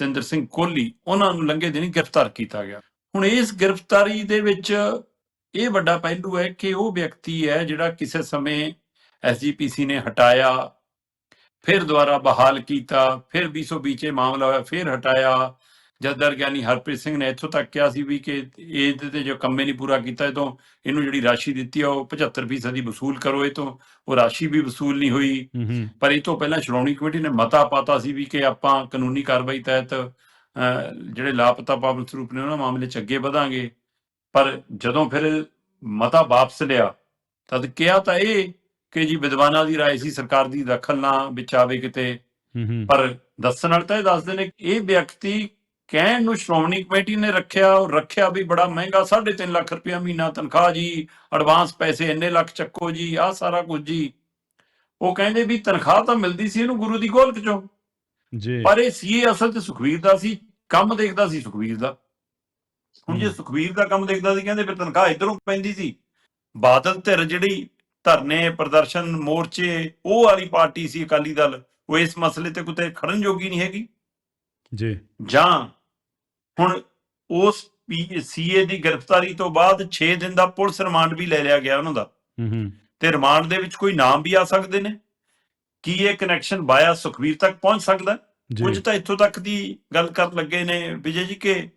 ਸਤਿੰਦਰ ਸਿੰਘ ਕੋਹਲੀ, ਉਹਨਾਂ ਨੂੰ ਲੰਘੇ ਦਿਨੀ ਗ੍ਰਿਫਤਾਰ ਕੀਤਾ ਗਿਆ। ਹੁਣ ਇਸ ਗ੍ਰਿਫਤਾਰੀ ਦੇ ਵਿੱਚ ਇਹ ਵੱਡਾ ਪਹਿਲੂ ਹੈ ਕਿ ਉਹ ਵਿਅਕਤੀ ਹੈ ਜਿਹੜਾ ਕਿਸੇ ਸਮੇਂ ਐਸਜੀਪੀਸੀ ਨੇ ਹਟਾਇਆ, ਫਿਰ ਦੁਬਾਰਾ ਬਹਾਲ ਕੀਤਾ, ਫਿਰ 220 'ਚ ਮਾਮਲਾ ਹੋਇਆ, ਫਿਰ ਹਟਾਇਆ ਜਦਰ ਗਿਆਨੀ ਹਰਪ੍ਰੀਤ ਸਿੰਘ ਨੇ ਇੱਥੋਂ ਤੱਕ ਕਿਹਾ ਸੀ ਵੀ ਕਿ ਇਹਦੇ ਤੇ ਜੋ ਕੰਮੇ ਨਹੀਂ ਪੂਰਾ ਕੀਤਾ ਇਹ ਤੋਂ ਇਹਨੂੰ ਜਿਹੜੀ ਰਾਸ਼ੀ ਦਿੱਤੀ ਆ ਉਹ 75% ਦੀ ਵਸੂਲ ਕਰੋ ਇਹ ਤੋਂ ਉਹ ਰਾਸ਼ੀ ਵੀ ਵਸੂਲ ਨਹੀਂ ਹੋਈ ਹੂੰ ਹੂੰ ਪਰ ਇਹ ਤੋਂ ਪਹਿਲਾਂ ਸ਼੍ਰੋਮਣੀ ਕਮੇਟੀ ਨੇ ਮਤਾ ਪਾਤਾ ਸੀ ਵੀ ਕਿ ਆਪਾਂ ਕਾਨੂੰਨੀ ਕਾਰਵਾਈ ਤਹਿਤ ਅਹ, ਜਿਹੜੇ ਲਾਪਤਾ ਪਾਵਨ ਸਰੂਪ ਨੇ ਉਹਨਾਂ ਮਾਮਲੇ 'ਚ ਅੱਗੇ ਵਧਾਂਗੇ ਪਰ ਜਦੋਂ ਫਿਰ ਮਤਾ ਵਾਪਸ ਲਿਆ ਤਦ ਕਿਹਾ ਤਾਂ ਇਹ ਕਿ ਜੀ ਵਿਦਵਾਨਾਂ ਦੀ رائے ਸੀ ਸਰਕਾਰ ਦੀ ਦਖਲ ਨਾ ਵਿੱਚ ਆਵੇ ਕਿਤੇ ਹੂੰ ਹੂੰ ਪਰ ਦੱਸਣ ਵਾਲੇ ਤਾਂ ਇਹ ਦੱਸਦੇ ਨੇ ਕਿ ਇਹ ਵਿਅਕਤੀ ਕਹਿਣ ਨੂੰ ਸ਼੍ਰੋਮਣੀ ਕਮੇਟੀ ਨੇ ਰੱਖਿਆ ਉਹ ਰੱਖਿਆ ਵੀ ਬੜਾ ਮਹਿੰਗਾ 3.5 ਲੱਖ ਰੁਪਇਆ ਮਹੀਨਾ ਤਨਖਾਹ ਜੀ ਐਡਵਾਂਸ ਪੈਸੇ ਇੰਨੇ ਲੱਖ ਚੱਕੋ ਜੀ ਆਹ ਸਾਰਾ ਕੁਝ ਜੀ। ਉਹ ਕਹਿੰਦੇ ਵੀ ਤਨਖਾਹ ਤਾਂ ਮਿਲਦੀ ਸੀ ਇਹਨੂੰ ਗੁਰੂ ਦੀ ਗੋਲਕ ਚੋਂ। ਜੀ। ਪਰ ਇਹ ਸੀਏ ਅਸਲ ਤੇ ਸੁਖਵੀਰ ਦਾ ਸੀ ਕੰਮ ਦੇਖਦਾ ਸੀ ਸੁਖਵੀਰ ਦਾ। ਹੁਣ ਜੇ। ਸੁਖਵੀਰ ਦਾ ਕੰਮ ਦੇਖਦਾ ਸੀ ਕਹਿੰਦੇ ਫਿਰ ਤਨਖਾਹ ਇਧਰੋਂ ਪੈਂਦੀ ਸੀ। ਬਾਦਲ ਧਿਰ ਜਿਹੜੀ ਧਰਨੇ ਪ੍ਰਦਰਸ਼ਨ ਮੋਰਚੇ ਉਹ ਵਾਲੀ ਪਾਰਟੀ ਸੀ ਅਕਾਲੀ ਦਲ ਉਹ ਇਸ ਮਸਲੇ ਤੇ ਕਿਤੇ ਖੜਨ ਜੋਗੀ ਨਹੀਂ ਹੈਗੀ। ਜੀ। ਜਾਂ ਹੁਣ ਉਸ ਸੀਏ ਦੀ ਗ੍ਰਿਫਤਾਰੀ ਤੋਂ ਬਾਅਦ 6 ਦਿਨ ਦਾ ਪੁਲਿਸ ਰਿਮਾਂਡ ਵੀ ਲੈ ਲਿਆ ਗਿਆ ਉਹਨਾਂ ਦਾ। ਹੂੰ ਤੇ ਰਿਮਾਂਡ ਦੇ ਵਿੱਚ ਕੋਈ ਨਾਮ ਵੀ ਆ ਸਕਦੇ ਨੇ? ਕੀ ਇਹ ਕਨੈਕਸ਼ਨ ਬਾਇਆ ਸੁਖਵੀਰ ਤੱਕ ਪਹੁੰਚ ਸਕਦਾ? ਕੁਝ ਤਾਂ ਇੱਥੋਂ ਤੱਕ ਦੀ ਗੱਲ ਕਰਨ ਲੱਗੇ ਨੇ ਵਿਜੇ ਜੀ ਕਿ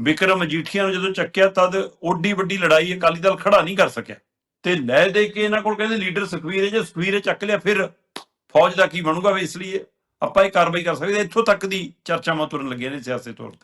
ਵਿਕਰਮ ਮਜੀਠੀਆ ਨੂੰ ਜਦੋਂ ਚੱਕਿਆ ਤਦ ਓਡੀ ਵੱਡੀ ਲੜਾਈ ਅਕਾਲੀ ਦਲ ਖੜਾ ਨਹੀਂ ਕਰ ਸਕਿਆ। ਤੇ ਲੈ ਦੇ ਕੇ ਇਹਨਾਂ ਕੋਲ ਕਹਿੰਦੇ ਲੀਡਰ ਸੁਖਵੀਰ ਹੈ ਜੇ ਸੁਖਵੀਰ ਚੱਕ ਲਿਆ ਫਿਰ ਫੌਜ ਦਾ ਕੀ ਬਣੂਗਾ ਵੀ ਇਸ ਲਈ ਆਪਾਂ ਇਹ ਕਾਰਵਾਈ ਕਰ ਸਕਦੇ। ਇੱਥੋਂ ਤੱਕ ਦੀ ਚਰਚਾਵਾਂ ਤੁਰਨ ਲੱਗੀਆਂ ਨੇ ਸਿਆਸੀ ਤੌਰ ਤੇ।